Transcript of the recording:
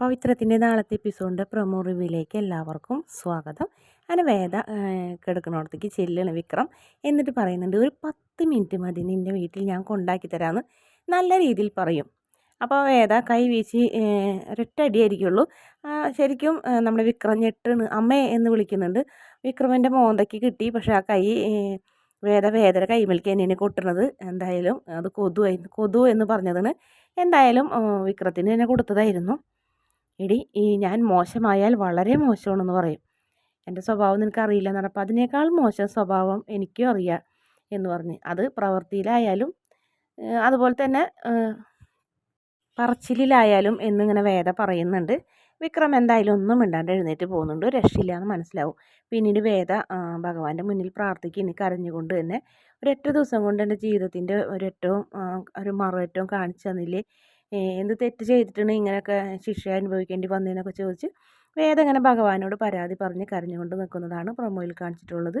പവിത്രത്തിന്റെ നാളത്തെ എപ്പിസോഡിന്റെ പ്രൊമോ റിവ്യൂയിലേക്ക് എല്ലാവർക്കും സ്വാഗതം. അങ്ങനെ വേദ കിടക്കുന്നിടത്തേക്ക് ചെല്ലണം വിക്രം. എന്നിട്ട് പറയുന്നുണ്ട് ഒരു പത്ത് മിനിറ്റ് മതി നിന്റെ വീട്ടിൽ ഞാൻ കൊണ്ടാക്കി തരാമെന്ന് നല്ല രീതിയിൽ പറയും. അപ്പോൾ വേദ കൈ വീശി ഒരൊറ്റ അടിയായിരിക്കുള്ളൂ ശരിക്കും നമ്മുടെ വിക്രം ഞെട്ടാണ്. അമ്മേ എന്ന് വിളിക്കുന്നുണ്ട്. വിക്രമന്റെ മോന്തയ്ക്ക് കിട്ടി പക്ഷേ ആ കൈ വേദ വേദന കൈമൽക്ക് എന്നെ കൊട്ടുന്നത്. എന്തായാലും അത് കൊതു കൊതു എന്ന് പറഞ്ഞതിന് എന്തായാലും വിക്രത്തിന് എന്നെ കൊടുത്തതായിരുന്നു. എടി ഈ ഞാൻ മോശമായാൽ വളരെ മോശമാണെന്ന് പറയും. എന്റെ സ്വഭാവം നിനക്കറിയില്ല എന്ന് പറഞ്ഞപ്പോൾ അതിനേക്കാൾ മോശം സ്വഭാവം എനിക്കും അറിയാം എന്ന് പറഞ്ഞ്. അത് പ്രവൃത്തിയിലായാലും അതുപോലെ തന്നെ പറച്ചിലായാലും എന്നിങ്ങനെ വേദ പറയുന്നുണ്ട്. വിക്രം എന്തായാലും ഒന്നും മിണ്ടാണ്ട് എഴുന്നേറ്റ് പോകുന്നുണ്ട്. രക്ഷയില്ല എന്ന് മനസ്സിലാവും. പിന്നീട് വേദ ഭഗവാന്റെ മുന്നിൽ പ്രാർത്ഥിക്കും കരഞ്ഞുകൊണ്ട് തന്നെ ഒരൊറ്റ ദിവസം കൊണ്ട് എന്റെ ജീവിതത്തിന്റെ ഒരേറ്റവും ഒരു മറുപറ്റവും കാണിച്ചു തന്നില്ലേ എന്ത് തെറ്റ് ചെയ്തിട്ടാണ് ഇങ്ങനെയൊക്കെ ശിക്ഷ അനുഭവിക്കേണ്ടി വന്നതെന്നൊക്കെ ചോദിച്ച് വേദം ഇങ്ങനെ ഭഗവാനോട് പരാതി പറഞ്ഞ് കരഞ്ഞുകൊണ്ട് നിൽക്കുന്നതാണ് പ്രൊമോയിൽ കാണിച്ചിട്ടുള്ളത്.